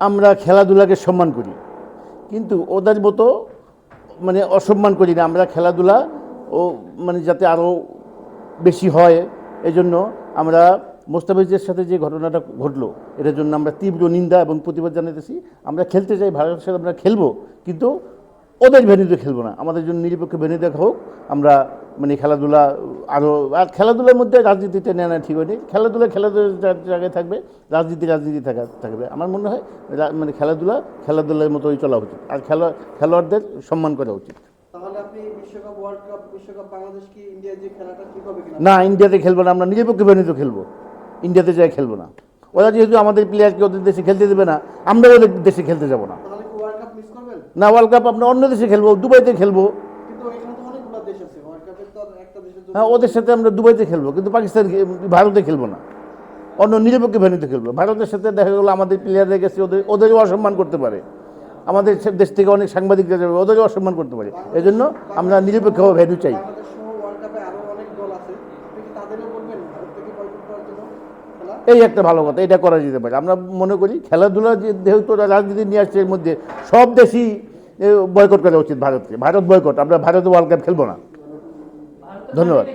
আমরা খেলাধুলাকে সম্মান করি। কিন্তু ওদের মতো মানে অসম্মান করি না। আমরা খেলাধুলা ও মানে যাতে আরও বেশি হয়, এজন্য আমরা মোস্তাফিজের সাথে যে ঘটনাটা ঘটলো, এটার জন্য আমরা তীব্র নিন্দা এবং প্রতিবাদ জানাতেছি আমরা খেলতে চাই, ভারতের সাথে আমরা খেলব, কিন্তু ওদের ভেন্যুতে খেলব না। আমাদের জন্য নিরপেক্ষ ভেন্যু দেখা হোক। আমরা মানে খেলাধুলা আরও আর খেলাধুলার মধ্যে রাজনীতিতে নেওয়া ঠিক হয়নি। খেলাধুলা খেলাধুলার জায়গায় থাকবে রাজনীতি রাজনীতি থাকা থাকবে। আমার মনে হয় মানে খেলাধুলা খেলাধুলার মতোই চলা উচিত। আর খেলা খেলোয়াড়দের সম্মান করা উচিত। না ইন্ডিয়াতে খেলব না। আমরা নিরপেক্ষ ভেন্যুতে খেলব। ইন্ডিয়াতে যাই খেলব না। ওরা যেহেতু আমাদের প্লেয়ারকে ওদের দেশে খেলতে দেবে না আমরা ওদের দেশে খেলতে যাব না। না ওয়ার্ল্ড কাপ আমরা অন্য দেশে খেলব দুবাইতে খেলব। হ্যাঁ ওদের সাথে আমরা দুবাইতে খেলব কিন্তু পাকিস্তান ভারতে খেলব না। অন্য নিরপেক্ষ ভেন্যুতে খেলব। ভারতের সাথে দেখা গেলো আমাদের প্লেয়ারদের গেছে ওদের ওদেরও অসম্মান করতে পারে। আমাদের দেশ থেকে অনেক সাংবাদিকরা যাবে ওদেরও অসম্মান করতে পারে। এই জন্য আমরা নিরপেক্ষ ভেন্যু চাই। এই একটা ভালো কথা, এটা করা যেতে পারে। আমরা মনে করি খেলাধুলা যেহেতু রাজনীতি নিয়ে আসছে এর মধ্যে, সব দেশই বয়কট করা উচিত ভারতকে। ভারত বয়কট আমরা ভারত ওয়ার্ল্ড কাপ খেলব না। ধন্যবাদ।